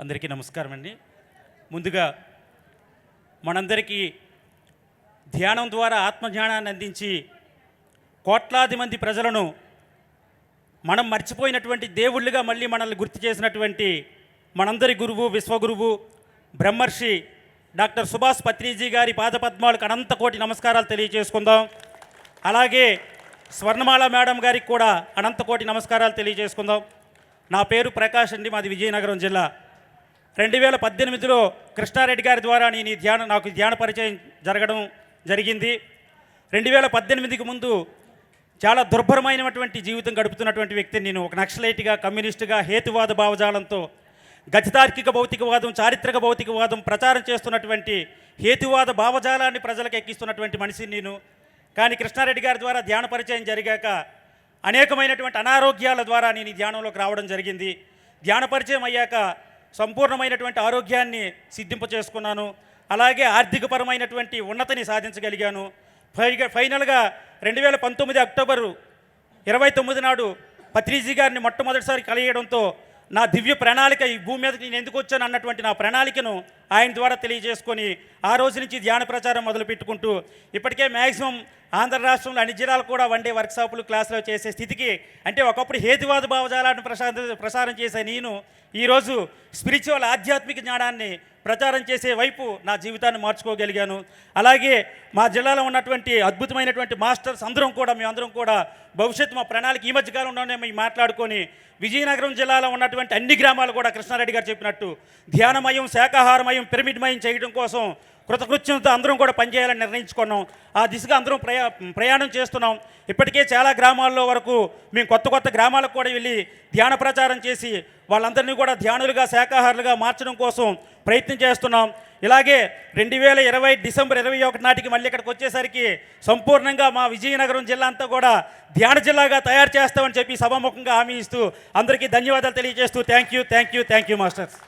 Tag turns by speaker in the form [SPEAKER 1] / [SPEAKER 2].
[SPEAKER 1] అందరికీ నమస్కారం అండి. ముందుగా మనందరికీ ధ్యానం ద్వారా ఆత్మజ్ఞానాన్ని అందించి కోట్లాది మంది ప్రజలను మనం మర్చిపోయినటువంటి దేవుళ్ళుగా మళ్ళీ మనల్ని గుర్తు చేసినటువంటి మనందరి గురువు విశ్వగురువు బ్రహ్మర్షి డాక్టర్ సుభాష్ పత్రిజీ గారి పాదపద్మాలకు అనంత కోటి నమస్కారాలు తెలియజేసుకుందాం. అలాగే స్వర్ణమాల మేడం గారికి కూడా అనంత కోటి నమస్కారాలు తెలియజేసుకుందాం. నా పేరు ప్రకాష్ అండి మాది విజయనగరం జిల్లా. రెండు వేల పద్దెనిమిదిలో కృష్ణారెడ్డి గారి ద్వారా నేను ఈ ధ్యాన నాకు ధ్యాన పరిచయం జరగడం జరిగింది. రెండు వేల పద్దెనిమిదికి ముందు చాలా దుర్భరమైనటువంటి జీవితం గడుపుతున్నటువంటి వ్యక్తిని నేను ఒక నక్సలైట్గా కమ్యూనిస్టుగా హేతువాద భావజాలంతో గతితార్కిక భౌతికవాదం చారిత్రక భౌతికవాదం ప్రచారం చేస్తున్నటువంటి హేతువాద భావజాలాన్ని ప్రజలకు ఎక్కిస్తున్నటువంటి మనిషిని నేను. కానీ కృష్ణారెడ్డి గారి ద్వారా ధ్యాన పరిచయం జరిగాక అనేకమైనటువంటి అనారోగ్యాల ద్వారా నేను ఈ ధ్యానంలోకి రావడం జరిగింది. ధ్యాన పరిచయం అయ్యాక సంపూర్ణమైనటువంటి ఆరోగ్యాన్ని సిద్ధింప చేసుకున్నాను అలాగే ఆర్థికపరమైనటువంటి ఉన్నతిని సాధించగలిగాను. పైగా ఫైనల్గా రెండు వేల పంతొమ్మిది అక్టోబరు ఇరవై తొమ్మిది నాడు పత్రిజీ గారిని మొట్టమొదటిసారి కలియడంతో నా దివ్య ప్రణాళిక ఈ భూమి మీదకి నేను ఎందుకు వచ్చాను అన్నటువంటి నా ప్రణాళికను ఆయన ద్వారా తెలియజేసుకొని ఆ రోజు నుంచి ధ్యాన ప్రచారం మొదలుపెట్టుకుంటూ ఇప్పటికే మ్యాక్సిమం ఆంధ్ర రాష్ట్రంలో అన్ని జిల్లాలు కూడా వన్డే వర్క్షాపులు క్లాసులు చేసే స్థితికి అంటే ఒకప్పుడు హేతువాద భావజాలను ప్రసార ప్రసారం చేసే నేను ఈరోజు స్పిరిచువల్ ఆధ్యాత్మిక జ్ఞానాన్ని ప్రచారం చేసే వైపు నా జీవితాన్ని మార్చుకోగలిగాను. అలాగే మా జిల్లాలో ఉన్నటువంటి అద్భుతమైనటువంటి మాస్టర్స్ అందరం కూడా మేమందరం కూడా భవిష్యత్తు మా ప్రణాళిక ఈ మధ్య కాలంలోనే మేము మాట్లాడుకొని విజయనగరం జిల్లాలో ఉన్నటువంటి అన్ని గ్రామాలు కూడా కృష్ణారెడ్డి గారు చెప్పినట్టు ధ్యానమయం శాకాహారమయం పిరమిడ్మయం చేయడం కోసం కృతకృత్యంతో అందరం కూడా పనిచేయాలని నిర్ణయించుకున్నాం. ఆ దిశగా అందరం ప్రయా ప్రయాణం చేస్తున్నాం. ఇప్పటికే చాలా గ్రామాల్లో వరకు మేము కొత్త కొత్త గ్రామాలకు కూడా వెళ్ళి ధ్యాన ప్రచారం చేసి వాళ్ళందరినీ కూడా ధ్యానులుగా శాకాహారులుగా మార్చడం కోసం ప్రయత్నం చేస్తున్నాం. ఇలాగే రెండు వేల ఇరవై డిసెంబర్ ఇరవై ఒకటి నాటికి మళ్ళీ ఇక్కడికి వచ్చేసరికి సంపూర్ణంగా మా విజయనగరం జిల్లా అంతా కూడా ధ్యాన జిల్లాగా తయారు చేస్తామని చెప్పి సభాముఖంగా హామీ ఇస్తూ అందరికీ ధన్యవాదాలు తెలియజేస్తూ thank you thank you thank you masters.